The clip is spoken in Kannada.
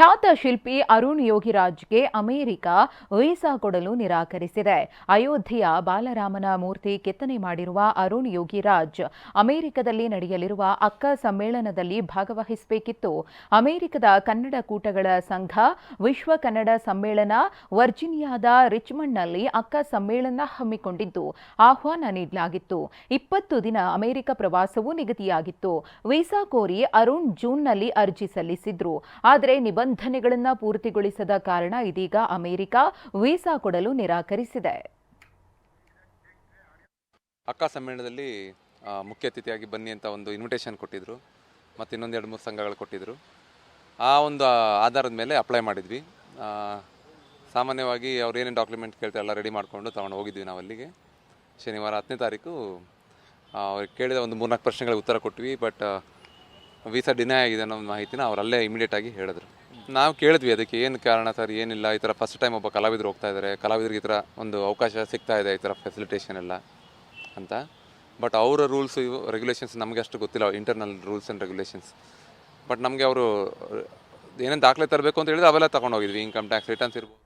ಖ್ಯಾತ ಶಿಲ್ಪಿ ಅರುಣ್ ಯೋಗಿರಾಜ್ಗೆ ಅಮೆರಿಕ ವೀಸಾ ಕೊಡಲು ನಿರಾಕರಿಸಿದೆ. ಅಯೋಧ್ಯೆಯ ಬಾಲರಾಮನ ಮೂರ್ತಿ ಕೆತ್ತನೆ ಮಾಡಿರುವ ಅರುಣ್ ಯೋಗಿರಾಜ್ ಅಮೆರಿಕದಲ್ಲಿ ನಡೆಯಲಿರುವ ಅಕ್ಕ ಸಮ್ಮೇಳನದಲ್ಲಿ ಭಾಗವಹಿಸಬೇಕಿತ್ತು. ಅಮೆರಿಕದ ಕನ್ನಡ ಕೂಟಗಳ ಸಂಘ, ವಿಶ್ವ ಕನ್ನಡ ಸಮ್ಮೇಳನ, ವರ್ಜಿನಿಯಾದ ರಿಚ್ಮಂಡ್ನಲ್ಲಿ ಅಕ್ಕ ಸಮ್ಮೇಳನ ಹಮ್ಮಿಕೊಂಡಿದ್ದು. ಆಹ್ವಾನ ನೀಡಲಾಗಿತ್ತು. ಇಪ್ಪತ್ತು ದಿನ ಅಮೆರಿಕ ಪ್ರವಾಸವೂ ನಿಗದಿಯಾಗಿತ್ತು. ವೀಸಾ ಕೋರಿ ಅರುಣ್ ಜೂನ್ನಲ್ಲಿ ಅರ್ಜಿ ಸಲ್ಲಿಸಿದ್ರು. ಆದರೆ ನಿಬಂಧನೆಗಳನ್ನು ಪೂರ್ತಿಗೊಳಿಸದ ಕಾರಣ ಇದೀಗ ಅಮೆರಿಕ ವೀಸಾ ಕೊಡಲು ನಿರಾಕರಿಸಿದೆ. ಅಕ್ಕ ಸಮ್ಮೇಳನದಲ್ಲಿ ಮುಖ್ಯ ಅತಿಥಿಯಾಗಿ ಬನ್ನಿ ಅಂತ ಒಂದು ಇನ್ವಿಟೇಷನ್ ಕೊಟ್ಟಿದ್ರು. ಮತ್ತು ಇನ್ನೊಂದು ಎರಡು ಮೂರು ಸಂಘಗಳು ಕೊಟ್ಟಿದ್ದರು ಆ ಒಂದು ಆಧಾರದ ಮೇಲೆ ಅಪ್ಲೈ ಮಾಡಿದ್ವಿ. ಸಾಮಾನ್ಯವಾಗಿ ಅವ್ರು ಏನೇನು ಡಾಕ್ಯುಮೆಂಟ್ ಕೇಳ್ತಾರೆ ಎಲ್ಲ ರೆಡಿ ಮಾಡಿಕೊಂಡು ತೊಗೊಂಡು ಹೋಗಿದ್ವಿ ನಾವು ಅಲ್ಲಿಗೆ. ಶನಿವಾರ ಹತ್ತನೇ ತಾರೀಕು ಅವ್ರಿಗೆ ಕೇಳಿದ ಒಂದು ಮೂರ್ನಾಲ್ಕು ಪ್ರಶ್ನೆಗಳಿಗೆ ಉತ್ತರ ಕೊಟ್ವಿ, ಬಟ್ ವೀಸಾ ಡಿನೈ ಆಗಿದೆ ಅನ್ನೋ ಮಾಹಿತಿನ ಅವರಲ್ಲೇ ಇಮಿಡಿಯೇಟಾಗಿ ಹೇಳಿದ್ರು. ನಾವು ಕೇಳಿದ್ವಿ ಅದಕ್ಕೆ, ಏನು ಕಾರಣ ಸರ್ ಏನಿಲ್ಲ, ಈ ಥರ ಫಸ್ಟ್ ಟೈಮ್ ಒಬ್ಬ ಕಲಾವಿದರು ಹೋಗ್ತಾ ಇದ್ದಾರೆ ಕಲಾವಿದರಿಗೆ ಈ ಥರ ಒಂದು ಅವಕಾಶ ಸಿಗ್ತಾ ಇದೆ, ಈ ಥರ ಫೆಸಿಲಿಟೇಷನ್ ಎಲ್ಲ ಅಂತ. ಬಟ್ ಅವರ ರೂಲ್ಸ್ ರೆಗ್ಯುಲೇಷನ್ಸ್ ನಮಗೆ ಅಷ್ಟು ಗೊತ್ತಿಲ್ಲ internal rules and regulations but ನಮಗೆ ಅವರು, ಏನೇನು ದಾಖಲೆ ತರಬೇಕು ಅಂತ ಹೇಳಿದ್ರೆ ಅವೆಲ್ಲ ತೊಗೊಂಡೋಗಿದ್ವಿ ಇನ್ಕಮ್ ಟ್ಯಾಕ್ಸ್ ರಿಟರ್ನ್ಸ್ ಇರ್ಬೋದು.